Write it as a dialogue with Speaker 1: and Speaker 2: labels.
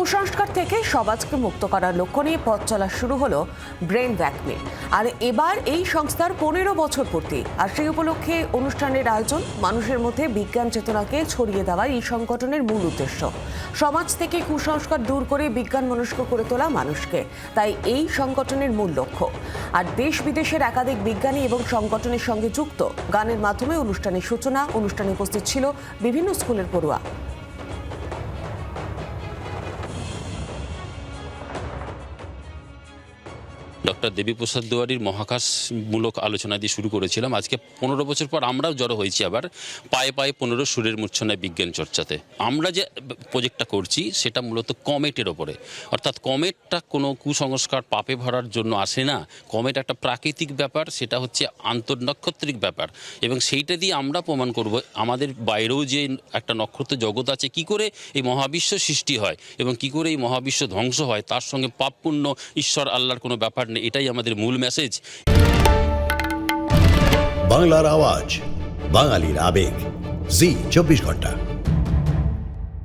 Speaker 1: কুসংস্কার থেকে সমাজকে মুক্ত করার লক্ষ্য নিয়ে পথ চলা শুরু হলো ব্রেন ভ্যাকমে আর এবার এই সংস্থার পনেরো বছর পূর্তি। আর সেই উপলক্ষে অনুষ্ঠানের আয়োজন মানুষের মধ্যে বিজ্ঞান চেতনাকে ছড়িয়ে দেওয়া এই সংগঠনের মূল উদ্দেশ্য। সমাজ থেকে কুসংস্কার দূর করে বিজ্ঞান মনস্ক করে তোলা মানুষকে। তাই এই সংগঠনের মূল লক্ষ্য। আর দেশ বিদেশের একাধিক বিজ্ঞানী এবং সংগঠনের সঙ্গে যুক্ত। গানের মাধ্যমে অনুষ্ঠানের সূচনা, অনুষ্ঠানে উপস্থিত ছিল বিভিন্ন স্কুলের পড়ুয়া।
Speaker 2: ডক্টর দেবীপ্রসাদ দুয়ারির মহাকাশমূলক আলোচনা দিয়ে শুরু করেছিলাম। আজকে পনেরো বছর পর আমরাও জড়ো হয়েছি আবার পায়ে পায়ে পনেরো সুরের মূর্ছনায় বিজ্ঞান চর্চাতে। আমরা যে প্রজেক্টটা করছি, সেটা মূলত কমেটের ওপরে। অর্থাৎ কমেটটা কোনো কুসংস্কার পাপে ভরার জন্য আসে না। কমেট একটা প্রাকৃতিক ব্যাপার, সেটা হচ্ছে আন্তর্নক্ষত্রিক ব্যাপার। এবং সেইটা দিয়ে আমরা প্রমাণ করব, আমাদের বাইরেও যে একটা নক্ষত্র জগৎ আছে, কি করে এই মহাবিশ্ব সৃষ্টি হয় এবং কি করে এই মহাবিশ্ব ধ্বংস হয়, তার সঙ্গে পাপপূর্ণ ঈশ্বর আল্লাহর কোনো ব্যাপার এটাই আমাদের মূল মেসেজ
Speaker 3: বাংলার আওয়াজ বাঙালির আবেগ। জি চব্বিশ ঘণ্টা।